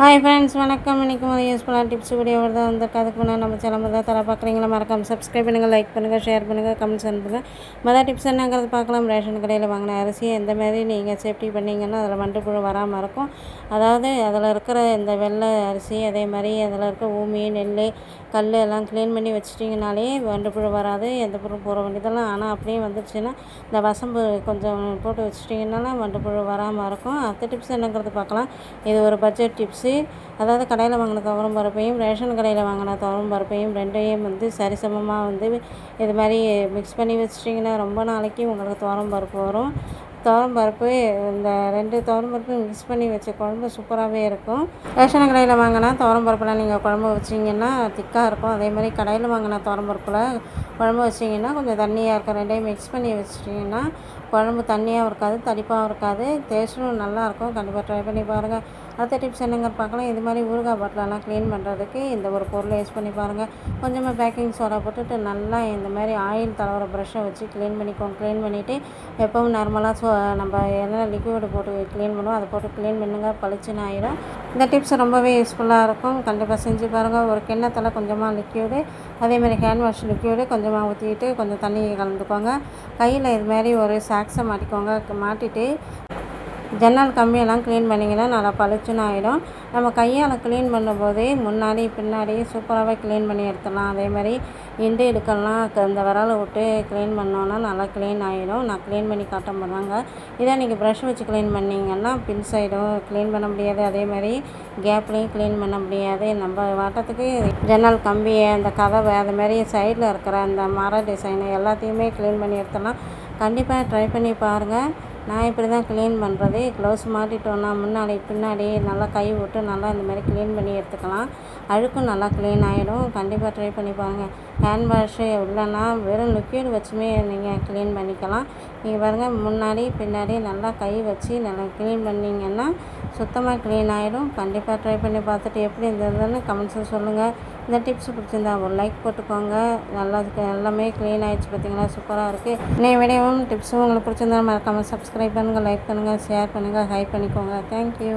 Hi friends வணக்கம். இன்றைக்கி ஒரு யூஸ்ஃபுல்லான டிப்ஸ் வீடியோ தான் வந்து அதுக்கு முன்னாடி நம்ம சேனல் தான் தர பார்க்குறீங்களா மறக்காமல் சப்ஸ்கிரைப் பண்ணுங்கள் லைக் பண்ணுங்கள் ஷேர் பண்ணுங்கள் கமெண்ட்ஸ் அனுப்புங்கள் மொதல் டிப்ஸ் என்னங்கிறது பார்க்கலாம். ரேஷன் கடையில் வாங்கின அரிசி எந்த மாதிரி நீங்கள் சேஃப்டி பண்ணிங்கன்னா அதில் மண்டுப்புழு வராமல் இருக்கும். அதாவது அதில் இருக்கிற இந்த வெள்ளை அரிசி அதே மாதிரி அதில் இருக்க ஊமி நெல் கல் எல்லாம் க்ளீன் பண்ணி வச்சிட்டிங்கனாலே வண்டுப்புழு வராது எந்த பொருள் போகிற வேண்டியதெல்லாம் ஆனால் அப்படியே வந்துடுச்சுன்னா இந்த வசம்பு கொஞ்சம் போட்டு வச்சிட்டிங்கனால வண்டுப்புழு வராமல் இருக்கும். அடுத்த டிப்ஸ் என்னங்கிறது பார்க்கலாம். இது ஒரு பட்ஜெட் டிப்ஸு அதாவது கடையில் வாங்கின துவரம் பருப்பையும் ரேஷன் கடையில் வாங்கின துவரம் பருப்பையும் ரெண்டையும் வந்து சரிசமமாக வந்து இது மாதிரி மிக்ஸ் பண்ணி வச்சிட்டிங்கன்னா ரொம்ப நாளைக்கு உங்களுக்கு துவரம் பருப்பு வரும். துவரம் பருப்பு இந்த ரெண்டு துவரம் பருப்பு மிக்ஸ் பண்ணி வச்ச குழம்பு சூப்பராகவே இருக்கும். ரேஷன் கடையில் வாங்கினா துவரம் பருப்பில் நீங்கள் குழம்பு வச்சிங்கன்னா திக்காக இருக்கும். அதே மாதிரி கடையில் வாங்கின துவரம்பருப்பில் குழம்பு வச்சிங்கன்னா கொஞ்சம் தண்ணியாக இருக்கும். ரெண்டையும் மிக்ஸ் பண்ணி வச்சிட்டிங்கன்னா குழம்பு தண்ணியாகவும் இருக்காது தடிப்பாகவும் இருக்காது. டேஸ்ட்டும் நல்லாயிருக்கும் கண்டிப்பாக ட்ரை பண்ணி பாருங்கள் அடுத்த டிப்ஸ் என்னங்க பார்க்கலாம். இது மாதிரி ஊறுகாய் பாட்டிலெல்லாம் க்ளீன் பண்ணுறதுக்கு இந்த ஒரு பொருளை யூஸ் பண்ணி பாருங்கள் கொஞ்சமாக பேக்கிங் சோடா போட்டுட்டு நல்லா இந்த மாதிரி ஆயில் தடவுற ப்ரஷ்ஷை வச்சு க்ளீன் பண்ணிக்கோங்க. க்ளீன் பண்ணிவிட்டு எப்பவும் நார்மலாக நம்ம என்ன லிக்விடு போட்டு க்ளீன் பண்ணுவோம் அதை போட்டு க்ளீன் பண்ணுங்கள் பளிச்சுன்னு ஆயிடும் இந்த டிப்ஸ் ரொம்பவே யூஸ்ஃபுல்லாக இருக்கும். கண்டிப்பாக செஞ்சு பாருங்கள் ஒரு கிண்ணத்தில் கொஞ்சமாக லிக்யூடு அதேமாதிரி ஹேண்ட் வாஷ் லிக்யூடு கொஞ்சமாக ஊற்றிட்டு கொஞ்சம் தண்ணி கலந்துக்கோங்க. கையில் இது மாதிரி ஒரு சாக்ஸை மாட்டிக்கோங்க. மாட்டிட்டு ஜன்னல் கம்பியெல்லாம் க்ளீன் பண்ணிங்கன்னா நல்லா பளிச்சுன்னு ஆகிடும் நம்ம கையால் க்ளீன் பண்ணும்போதே முன்னாடி பின்னாடி சூப்பராகவே க்ளீன் பண்ணி எடுத்துடலாம். அதே மாதிரி இண்டு இடுக்கெல்லாம் இந்த விரலை விட்டு க்ளீன் பண்ணோன்னா நல்லா க்ளீன் ஆகிடும் நான் க்ளீன் பண்ணி காட்ட போகிறாங்க இதே நீங்கள் ப்ரஷ் வச்சு க்ளீன் பண்ணிங்கன்னா பின் சைடும் க்ளீன் பண்ண முடியாது. அதே மாதிரி கேப்லேயும் க்ளீன் பண்ண முடியாது. நம்ம வாட்டத்துக்கு ஜன்னல் கம்பி அந்த கதவை அது மாதிரி சைடில் இருக்கிற அந்த மர டிசைனு எல்லாத்தையுமே க்ளீன் பண்ணி எடுத்துடலாம். கண்டிப்பாக ட்ரை பண்ணி பாருங்கள் நான் இப்படி தான் க்ளீன் பண்ணுறது க்ளவுஸ் மாட்டிட்டோன்னா முன்னாடி பின்னாடி நல்லா கை விட்டு நல்லா இந்த மாதிரி க்ளீன் பண்ணி எடுத்துக்கலாம். அழுக்கும் நல்லா க்ளீன் ஆகிடும் கண்டிப்பாக ட்ரை பண்ணி பாருங்கள் ஹேண்ட் வாஷு இல்லைன்னா வெறும் லிக்யூட் வச்சுமே நீங்கள் க்ளீன் பண்ணிக்கலாம். நீங்கள் பாருங்கள் முன்னாடி பின்னாடி நல்லா கை வச்சு நல்லா க்ளீன் பண்ணிங்கன்னா சுத்தமாக க்ளீன் ஆகிடும் கண்டிப்பாக ட்ரை பண்ணி பார்த்துட்டு எப்படி இருந்ததுன்னு கமெண்ட்ஸில் சொல்லுங்கள் இந்த டிப்ஸ் பிடிச்சிருந்தா ஒரு லைக் போட்டுக்கோங்க. நல்லா எல்லாமே க்ளீன் ஆகிடுச்சு பார்த்தீங்களா? சூப்பராக இருக்குது இன்னைய வீடியோவும் டிப்ஸும் உங்களுக்கு பிடிச்சிருந்தா மறக்காமல் சப்ஸ்கிரைப் பண்ணுங்கள் லைக் பண்ணுங்கள் ஷேர் பண்ணுங்கள் ஹைப் பண்ணிக்கோங்க. தேங்க்யூ